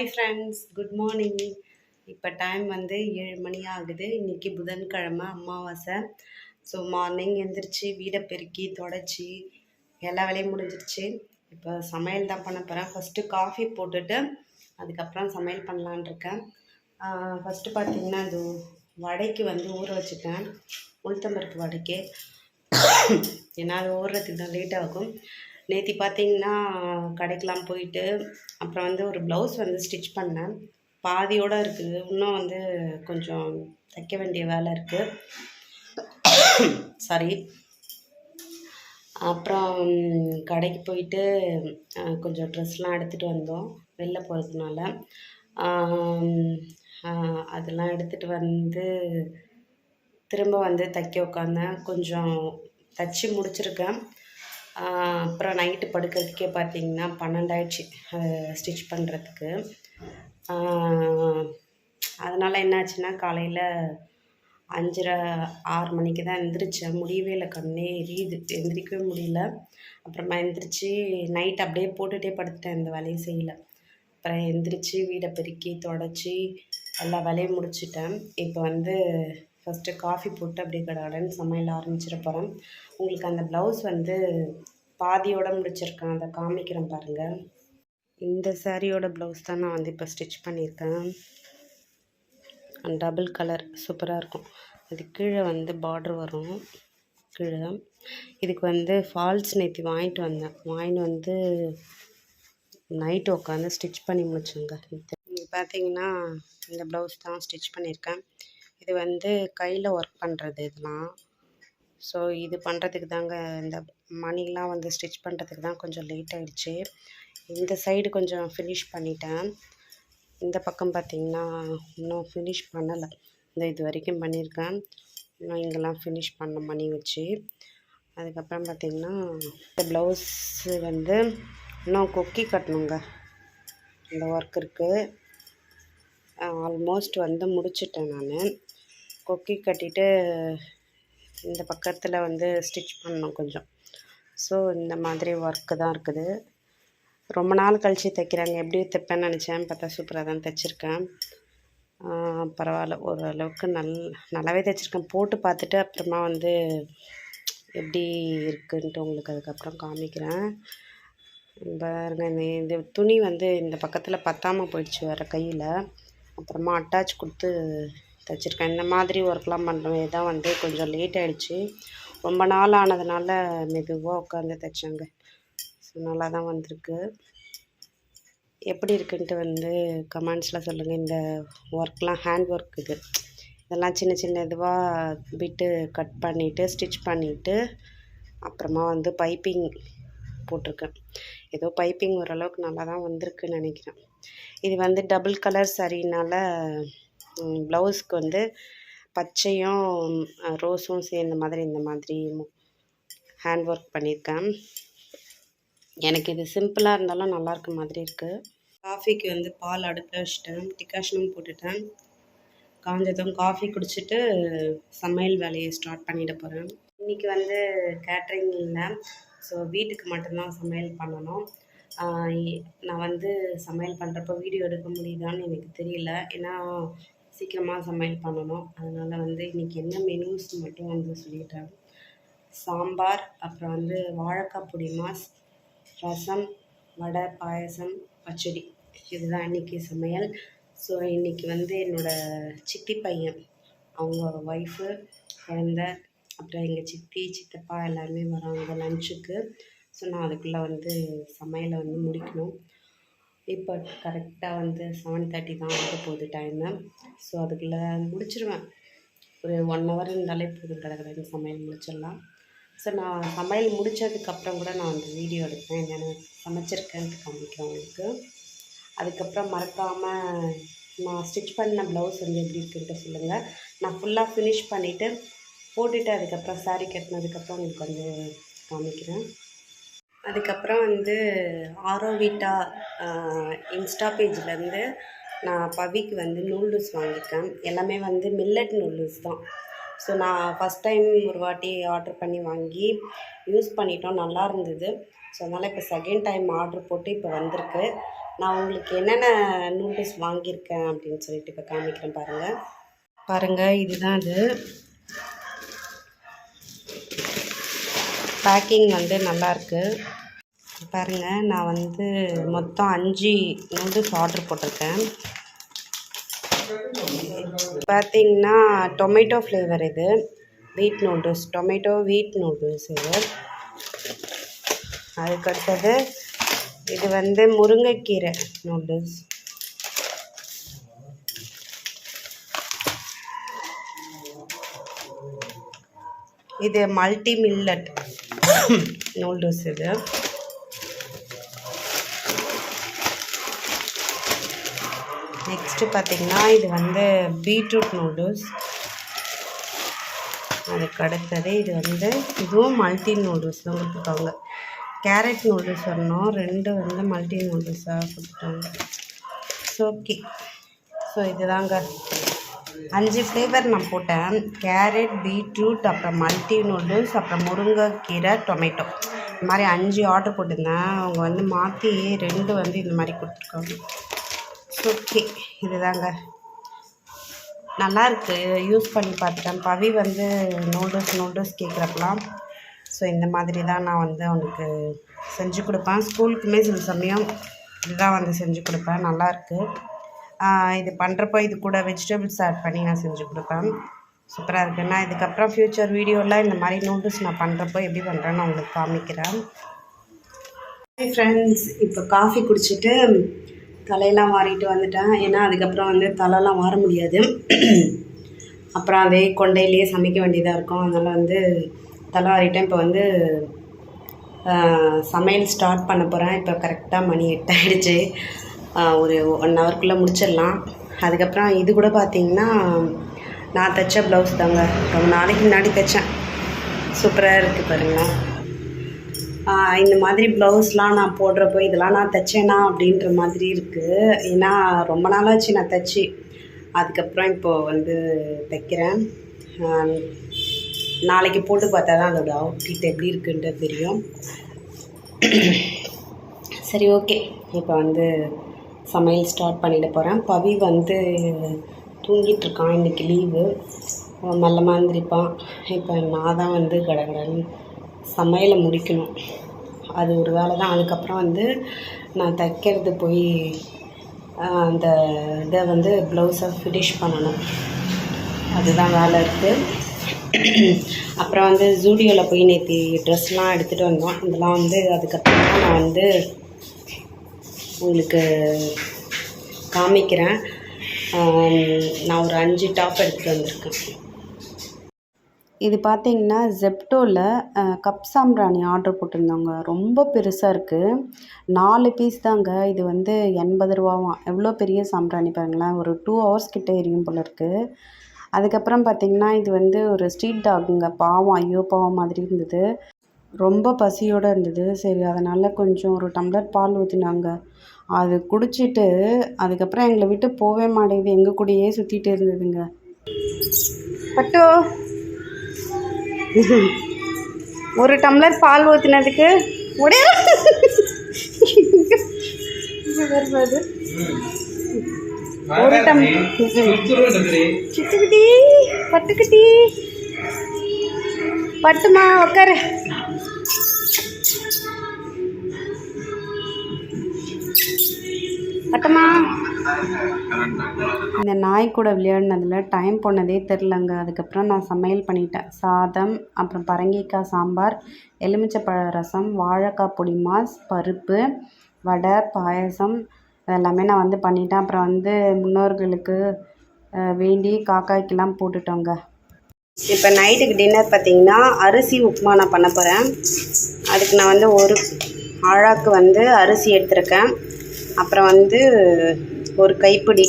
Hi friends good morning இப்போ time வந்து ஏழு மணி ஆகுது. இன்றைக்கி புதன்கிழமை அமாவாசை. ஸோ மார்னிங் எழுந்திரிச்சு வீடை பெருக்கி தொடச்சி எல்லா வேலையும் முடிஞ்சிருச்சு. இப்போ சமையல் தான் பண்ண போகிறேன் ஃபஸ்ட்டு காஃபி போட்டுட்டு அதுக்கப்புறம் சமையல் பண்ணலான் இருக்கேன். ஃபஸ்ட்டு பார்த்திங்கன்னா அது வடைக்கு வந்து ஊற வச்சுட்டேன். உளுத்தம்பருப்பு வடைக்கு. ஏன்னா அது ஊறுறதுக்கு தான் லேட்டாகும் நேற்று பார்த்தீங்கன்னா கடைக்கெலாம் போயிட்டு அப்புறம் வந்து ஒரு ப்ளவுஸ் வந்து ஸ்டிச் பண்ணேன். பாதியோடு இருக்குது இன்னும் வந்து கொஞ்சம் தைக்க வேண்டிய வேலை இருக்குது சாரி அப்புறம் கடைக்கு போயிட்டு கொஞ்சம் ட்ரெஸ்லாம் எடுத்துகிட்டு வந்தோம். வெளில போகிறதுனால அதெல்லாம் எடுத்துகிட்டு வந்து திரும்ப வந்து தைக்க உட்காந்தேன் கொஞ்சம் தச்சு முடிச்சிருக்கேன். அப்புறம் நைட்டு படுக்கிறதுக்கே பார்த்தீங்கன்னா பன்னெண்டாயிடுச்சு ஸ்டிச் பண்ணுறதுக்கு அதனால் என்னாச்சுன்னா காலையில் அஞ்சரை ஆறு மணிக்கு தான் எந்திரிச்சேன். முடியவே இல்லை கண்ணே எரியுது. எந்திரிக்கவே முடியல. அப்புறமா எந்திரிச்சு நைட் அப்படியே போட்டுகிட்டே படுத்துட்டேன். இந்த வேலையும் செய்யல. அப்புறம் எந்திரிச்சு வீடை பெருக்கி தொடச்சி எல்லா வேலையும் முடிச்சிட்டேன். இப்போ வந்து ஃபஸ்ட்டு காஃபி போட்டு அப்படியே கடகடன்னு சமையல் ஆரம்பிச்சிட போகிறேன் உங்களுக்கு அந்த ப்ளவுஸ் வந்து பாதியோட முடிச்சிருக்கேன். அதை காமிக்கிறேன் பாருங்கள் இந்த சாரியோட ப்ளவுஸ் தான் நான் வந்து இப்போ ஸ்டிச் பண்ணியிருக்கேன். டபுள் கலர் சூப்பராக இருக்கும். அது கீழே வந்து பார்டர் வரும். கீழே. இதுக்கு வந்து ஃபால்ஸ் நேற்று வாங்கிட்டு வந்தேன். வாங்கிட்டு வந்து நைட்டு உட்காந்து ஸ்டிச் பண்ணி முடிச்சேங்க. நீங்கள் பார்த்தீங்கன்னா இந்த ப்ளவுஸ் தான் ஸ்டிச் பண்ணியிருக்கேன். இது வந்து கையில் ஒர்க் பண்ணுறது இதெல்லாம் ஸோ இது பண்ணுறதுக்கு தாங்க இந்த மணிலாம் வந்து ஸ்டிச் பண்ணுறதுக்கு தான் கொஞ்சம் லேட் ஆகிடுச்சு இந்த சைடு கொஞ்சம் ஃபினிஷ் பண்ணிட்டேன். இந்த பக்கம் பார்த்திங்கன்னா இன்னும் ஃபினிஷ் பண்ணலை. இந்த இது வரைக்கும் பண்ணியிருக்கேன். இன்னும் இங்கெல்லாம் ஃபினிஷ் பண்ண மணி வச்சு அதுக்கப்புறம் பார்த்திங்கன்னா இந்த ப்ளவுஸு வந்து இன்னும் கொக்கி கட்டணுங்க. இந்த ஒர்க் இருக்குது ஆல்மோஸ்ட் வந்து முடிச்சிட்டேன் நான். கொக்கி கட்டிட்டு இந்த பக்கத்தில் வந்து ஸ்டிச் பண்ணணும் கொஞ்சம். ஸோ இந்த மாதிரி ஒர்க்கு தான் இருக்குது. ரொம்ப நாள் கழித்து தைக்கிறாங்க. எப்படி தைப்பேன்னு நினச்சேன். பார்த்தா சூப்பராக தான் தைச்சிருக்கேன். பரவாயில்ல. ஓரளவுக்கு நல் நல்லாவே தைச்சிருக்கேன். போட்டு பார்த்துட்டு அப்புறமா வந்து எப்படி இருக்குன்ட்டு உங்களுக்கு அதுக்கப்புறம் காமிக்கிறேன். பாருங்க இந்த இந்த துணி வந்து இந்த பக்கத்தில் பத்தாமல் போயிடுச்சு வேறு கையில். அப்புறமா அட்டாச் கொடுத்து தைச்சிருக்கேன். இந்த மாதிரி ஒர்க்லாம் பண்ணுறது தான் வந்து கொஞ்சம் லேட் ஆகிடுச்சு ரொம்ப நாள் ஆனதுனால மெதுவாக உட்காந்து தைச்சாங்க. ஸோ நல்லா தான் வந்திருக்கு. எப்படி இருக்குன்ட்டு வந்து கமெண்ட்ஸில் சொல்லுங்கள் இந்த ஒர்க்லாம் ஹேண்ட் ஒர்க் இது. இதெல்லாம் சின்ன சின்ன இதுவாக பிட்டு கட் பண்ணிவிட்டு ஸ்டிச் பண்ணிவிட்டு அப்புறமா வந்து பைப்பிங் போட்டிருக்கேன். ஏதோ பைப்பிங் ஓரளவுக்கு நல்லா தான் வந்திருக்குன்னு நினைக்கிறேன். இது வந்து டபுள் கலர் சரினால ப்ளவுஸ்க்கு வந்து பச்சையும் ரோஸும் சேர்ந்த மாதிரி இந்த மாதிரி ஹேண்ட் ஒர்க் பண்ணியிருக்கேன். எனக்கு இது சிம்பிளாக இருந்தாலும் நல்லா இருக்க மாதிரி இருக்குது காஃபிக்கு வந்து பால் அடுப்பில் வச்சுட்டேன். டிகாஷனும் போட்டுட்டேன். காஞ்சதும் காஃபி குடிச்சிட்டு சமையல் வேலையை ஸ்டார்ட் பண்ணிட போகிறேன் இன்றைக்கி வந்து கேட்ரிங் இல்லை. ஸோ வீட்டுக்கு மட்டும்தான் சமையல் பண்ணணும். நான் வந்து சமையல் பண்ணுறப்போ வீடியோ எடுக்க முடியுதான்னு எனக்கு தெரியல. ஏன்னா சீக்கிரமாக சமையல் பண்ணணும். அதனால் வந்து இன்றைக்கி என்ன மெனூஸ் மட்டும் வந்து சொல்லிட்டேன். சாம்பார் அப்புறம் வந்து வாழைக்காய் பொடி மாஸ் ரசம் வடை பாயசம் பச்சடி. இதுதான் இன்றைக்கி சமையல். ஸோ இன்றைக்கி வந்து என்னோடய சித்தி பையன். அவங்க ஒய்ஃபு குழந்த அப்புறம் எங்கள் சித்தி சித்தப்பா எல்லாருமே வராங்க லஞ்சுக்கு ஸோ நான் அதுக்குள்ளே வந்து சமையலை வந்து முடிக்கணும். இப்போ கரெக்டாக வந்து செவன் தேர்ட்டி தான் ஆக போகுது டைமு ஸோ அதுக்குள்ளே முடிச்சிருவேன். ஒரு ஒன் ஹவர் இருந்தாலே போதும் கடற்கடன்னு சமையல் முடிச்சிடலாம். ஸோ நான் சமையல் முடித்ததுக்கப்புறம் கூட நான் அந்த வீடியோ எடுப்பேன். என்னென்ன சமைச்சிருக்கேன்ட்டு காமிக்கிறேன் உங்களுக்கு. அதுக்கப்புறம் மறக்காமல் நான் ஸ்டிச் பண்ண ப்ளவுஸ் வந்து எப்படி இருக்குன்ட்டு சொல்லுங்கள் நான் ஃபுல்லாக ஃபினிஷ் பண்ணிவிட்டு போட்டுட்டு அதுக்கப்புறம் சாரீ கட்டினதுக்கப்புறம் உங்களுக்கு வந்து காமிக்கிறேன். அதுக்கப்புறம் வந்து ஆரோவிட்டா இன்ஸ்டா பேஜ்லேருந்து நான் பவிக்கு வந்து நூடுல்ஸ் வாங்கியிருக்கேன். எல்லாமே வந்து மில்லட் நூடுல்ஸ் தான். ஸோ நான் ஃபஸ்ட் டைம் ஒரு வாட்டி ஆர்டர் பண்ணி வாங்கி யூஸ் பண்ணிட்டோம். நல்லா இருந்தது. ஸோ அதனால் இப்போ செகண்ட் டைம் ஆர்டர் போட்டு இப்போ வந்திருக்கு. நான் உங்களுக்கு என்னென்ன நூடுல்ஸ் வாங்கியிருக்கேன் அப்படின்னு சொல்லிட்டு இப்போ காமிக்கிறேன் பாருங்கள் பாருங்கள் இதுதான் அது. பேக்கிங் வந்து நல்லாயிருக்கு பாருங்கள் நான் வந்து மொத்தம் அஞ்சு நூடுல்ஸ் ஆர்டர் போட்டிருக்கேன். பார்த்தீங்கன்னா டொமேட்டோ ஃப்ளேவர் இது. வீட் நூடுல்ஸ் டொமேட்டோ வீட் நூடுல்ஸ் இது. அதுக்கடுத்தது இது வந்து முருங்கைக்கீரை நூடுல்ஸ் இது மல்டி மில்லட் நூடுல்ஸ் இது நெக்ஸ்ட்டு பார்த்தீங்கன்னா இது வந்து பீட்ரூட் நூடுல்ஸ் அதுக்கு அடுத்தது இது வந்து இதுவும் மல்டி நூடுல்ஸ் தான் கொடுத்துருக்காங்க. கேரட் நூடுல்ஸ் வரணும் ரெண்டு வந்து மல்டி நூடுல்ஸாக கொடுத்துருக்காங்க. ஸோ ஓகே ஸோ இதுதாங்க அஞ்சு ஃப்ளேவர் நான் போட்டேன். கேரட் பீட்ரூட் அப்புறம் மல்டி நூடுல்ஸ் அப்புறம் முருங்கைக்கீரை டொமேட்டோ இந்த மாதிரி அஞ்சு ஆர்டர் போட்டிருந்தேன். அவங்க வந்து மாற்றி ரெண்டு வந்து இந்த மாதிரி கொடுத்துருக்காங்க. ஓகே இதுதாங்க. நல்லாயிருக்கு யூஸ் பண்ணி பார்த்துட்டேன். பவி வந்து நூடுல்ஸ் நூடுல்ஸ் கேட்குறப்பெல்லாம். ஸோ இந்த மாதிரி தான் நான் வந்து அவனுக்கு செஞ்சு கொடுப்பேன். ஸ்கூலுக்குமே சில சமயம் இதுதான் வந்து செஞ்சு கொடுப்பேன். நல்லாயிருக்கு இது பண்ணுறப்போ இது கூட வெஜிடபிள்ஸ் ஆட் பண்ணி நான் செஞ்சு கொடுப்பேன். சூப்பராக இருக்குது நான் இதுக்கப்புறம் ஃப்யூச்சர் வீடியோவில் இந்த மாதிரி நூடுல்ஸ் நான் பண்ணுறப்போ எப்படி பண்ணுறேன்னு உங்களுக்கு காமிக்கிறேன். ஃப்ரெண்ட்ஸ் இப்போ காஃபி குடிச்சிட்டு தலையெல்லாம் வாரிட்டு வந்துட்டேன். ஏன்னா அதுக்கப்புறம் வந்து தலைலாம் வார முடியாது. அப்புறம் அதே கொண்டையிலேயே சமைக்க வேண்டியதாக இருக்கும். அதனால் வந்து தலை வாரிட்டேன். இப்போ வந்து சமையல் ஸ்டார்ட் பண்ண போகிறேன் இப்போ கரெக்டாக மணி எட்டாயிடுச்சு ஒரு ஒன் ஹவர்க்குள்ளே முடிச்சிடலாம். அதுக்கப்புறம் இது கூட பார்த்தீங்கன்னா நான் தைச்ச ப்ளவுஸ் தாங்க. ரொம்ப நாளைக்கு முன்னாடி தைச்சேன். சூப்பராக இருக்குது பாருங்கள் இந்த மாதிரி ப்ளவுஸ்லாம் நான் போடுறப்போ இதெல்லாம் நான் தைச்சேனா அப்படின்ற மாதிரி இருக்குது ஏன்னா ரொம்ப நாளாச்சு நான் தைச்சி. அதுக்கப்புறம் இப்போது வந்து தைக்கிறேன். நாளைக்கு போட்டு பார்த்தா தான் அதோடய அவுட்ஃபிட் எப்படி இருக்குன்றது தெரியும். சரி ஓகே இப்போ வந்து சமையல் ஸ்டார்ட் பண்ணிட போகிறேன் பவி வந்து தூங்கிட்டுருக்கான். இன்றைக்கி லீவு மெல்ல மாந்திரிப்பான் இப்போ நான் தான் வந்து கடகடன் சமையலை முடிக்கணும். அது ஒரு வேலை தான். அதுக்கப்புறம் வந்து நான் தைக்கிறது போய் அந்த இதை வந்து ப்ளவுஸை ஃபினிஷ் பண்ணணும். அதுதான் வேலை இருக்குது அப்புறம் வந்து ஜூடியோவில் போய் நேற்று ட்ரெஸ்லாம் எடுத்துகிட்டு வந்தோம். இதெல்லாம் வந்து அதுக்கப்புறம் நான் வந்து உங்களுக்கு காமிக்கிறேன். நான் ஒரு அஞ்சு டாப் எடுத்துகிட்டு வந்திருக்கேன். இது பார்த்தீங்கன்னா ஜெப்டோவில் கப் சாம்பிராணி ஆர்டர் போட்டிருந்தாங்க. ரொம்ப பெருசாக இருக்குது நாலு பீஸ் தாங்க. இது வந்து எண்பது ரூபாவாம். எவ்வளோ பெரிய சாம்பிராணி பாருங்களேன். ஒரு டூ ஹவர்ஸ் கிட்டே எரியும் போல இருக்குது அதுக்கப்புறம் பார்த்திங்கன்னா இது வந்து ஒரு ஸ்ட்ரீட் டாகுங்க பாவம் ஐயோ பாவம் மாதிரி இருந்தது. ரொம்ப பசியோடு இருந்தது. சரி அதனால் கொஞ்சம் ஒரு டம்ளர் பால் ஊற்றினாங்க அது குடிச்சிட்டு அதுக்கப்புறம் எங்களை விட்டு போகவே மாட்டேங்குது. எங்கள் கூடயே சுற்றிட்டு இருந்ததுங்க. பட்டோ. ஒரு டம்ளர் பால் ஊற்றினதுக்கு உடைய. ஒரு டம் சித்துக்குட்டி பட்டுக்குட்டி. பட்டுமா உட்காரு பட்டமா இந்த நாய் கூட விளையாடினதில் டைம் போனதே தெரிலங்க அதுக்கப்புறம் நான் சமையல் பண்ணிட்டேன். சாதம் அப்புறம் பரங்கிக்காய் சாம்பார் எலுமிச்சப்பழ ரசம் வாழைக்காய் பொடி மாஸ் பருப்பு வடை பாயசம் அதெல்லாமே நான் வந்து பண்ணிட்டேன். அப்புறம் வந்து முன்னோர்களுக்கு வேண்டி காக்காய்க்கெல்லாம் போட்டுட்டோங்க. இப்போ நைட்டுக்கு டின்னர் பார்த்திங்கன்னா அரிசி உப்புமா நான் பண்ண போகிறேன் அதுக்கு நான் வந்து ஒரு ஆழாக்கு வந்து அரிசி எடுத்திருக்கேன். அப்புறம் வந்து ஒரு கைப்பிடி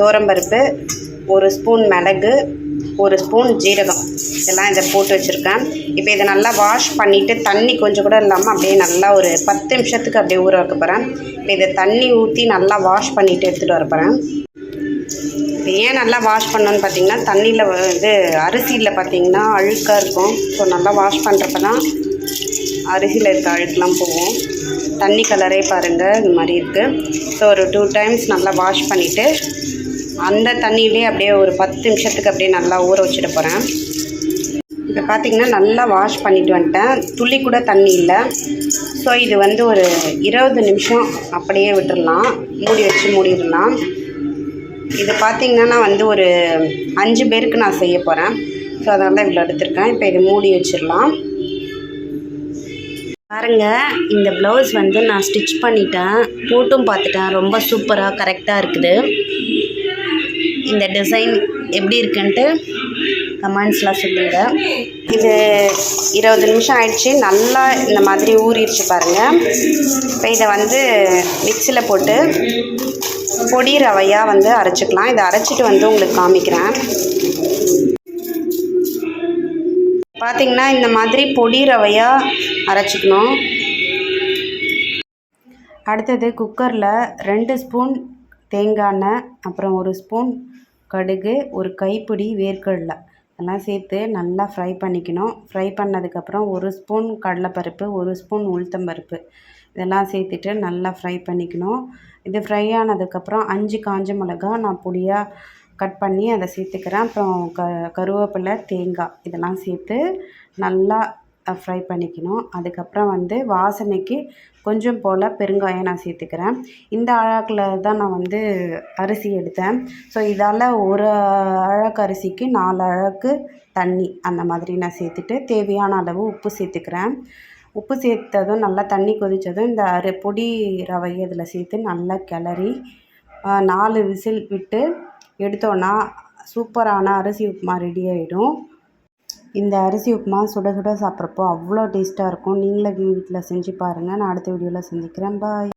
தோரம்பருப்பு ஒரு ஸ்பூன் மிளகு ஒரு ஸ்பூன் ஜீரகம். இதெல்லாம் இதை போட்டு வச்சுருக்கேன். இப்போ இதை நல்லா வாஷ் பண்ணிவிட்டு தண்ணி கொஞ்சம் கூட இல்லாமல் அப்படியே நல்லா ஒரு பத்து நிமிஷத்துக்கு அப்படியே ஊற வைக்க போகிறேன் இப்போ இதை தண்ணி ஊற்றி நல்லா வாஷ் பண்ணிவிட்டு எடுத்துகிட்டு வர போகிறேன் இப்போ ஏன் நல்லா வாஷ் பண்ணோன்னு பார்த்தீங்கன்னா தண்ணியில் இது அரிசியில் பார்த்தீங்கன்னா அழுக்காக இருக்கும். ஸோ நல்லா வாஷ் பண்ணுறப்ப தான் அரிசியில் இருக்க அழுக்கெலாம் போகும். தண்ணி கலரே பாருங்கள் இது மாதிரி இருக்குது ஸோ ஒரு டூ டைம்ஸ் நல்லா வாஷ் பண்ணிவிட்டு அந்த தண்ணியிலே அப்படியே ஒரு பத்து நிமிஷத்துக்கு அப்படியே நல்லா ஊற வச்சுட போகிறேன் இப்போ பார்த்தீங்கன்னா நல்லா வாஷ் பண்ணிட்டு வந்துட்டேன். துளி கூட தண்ணி இல்லை. ஸோ இது வந்து ஒரு இருபது நிமிஷம் அப்படியே விட்டுடலாம் மூடி வச்சு மூடிடலாம். இது பார்த்திங்கன்னா நான் வந்து ஒரு அஞ்சு பேருக்கு நான் செய்ய போகிறேன் ஸோ அதனால் தான் இவ்வளோ எடுத்திருக்கேன். இப்போ இது மூடி வச்சிடலாம். பாருங்க இந்த ப்ளவுஸ் வந்து நான் ஸ்டிச் பண்ணிட்டேன். போட்டும் பார்த்துட்டேன். ரொம்ப சூப்பராக கரெக்டாக இருக்குது. இந்த டிசைன் எப்படி இருக்குன்ட்டு கமெண்ட்ஸ்லாம் சொல்லுங்கள் இது இருபது நிமிஷம் ஆயிடுச்சு. நல்லா இந்த மாதிரி ஊறிடுச்சு பாருங்கள் இப்போ இதை வந்து மிக்சியில் போட்டு பொடி ரவையாக வந்து அரைச்சிக்கலாம். இதை அரைச்சிட்டு வந்து உங்களுக்கு காமிக்கிறேன். பார்த்திங்கன்னா இந்த மாதிரி பொடி ரவையாக அரைச்சிக்கணும். அடுத்தது குக்கரில் ரெண்டு ஸ்பூன் தேங்காய் எண்ணெய் அப்புறம் ஒரு ஸ்பூன் கடுகு ஒரு கைப்பிடி வேர்க்கடலை. எல்லாம் சேர்த்து நல்லா ஃப்ரை பண்ணிக்கணும். ஃப்ரை பண்ணதுக்கப்புறம் ஒரு ஸ்பூன் கடலைப்பருப்பு ஒரு ஸ்பூன் உளுத்தம்பருப்பு இதெல்லாம் சேர்த்துட்டு நல்லா ஃப்ரை பண்ணிக்கணும். இது ஃப்ரை ஆனதுக்கப்புறம் அஞ்சு காஞ்ச மிளகா நான் பொடியாக கட் பண்ணி அதை சேர்த்துக்கிறேன். அப்புறம் க கருவேப்பிலை தேங்காய் இதெல்லாம் சேர்த்து நல்லா ஃப்ரை பண்ணிக்கணும். அதுக்கப்புறம் வந்து வாசனைக்கு கொஞ்சம் போல் பெருங்காயம் நான் சேர்த்துக்கிறேன். இந்த அழகில் தான் நான் வந்து அரிசி எடுத்தேன். ஸோ இதால் ஒரு அழகு அரிசிக்கு நாலு அழகு தண்ணி அந்த மாதிரி நான் சேர்த்துட்டு தேவையான அளவு உப்பு சேர்த்துக்கிறேன். உப்பு சேர்த்ததும் நல்லா தண்ணி கொதித்ததும் இந்த அரி பொடி ரவையை இதில் சேர்த்து நல்லா கிளறி நாலு விசில் விட்டு எடுத்தோன்னா சூப்பரான அரிசி உப்புமா ரெடி ஆகிடும் இந்த அரிசி உப்புமா சுட சுட சாப்பிட்றப்போ அவ்வளோ டேஸ்ட்டாக இருக்கும். நீங்களே வீட்டில் செஞ்சு பாருங்கள் நான் அடுத்த வீடியோவில் சந்திக்கிறேன். பாய்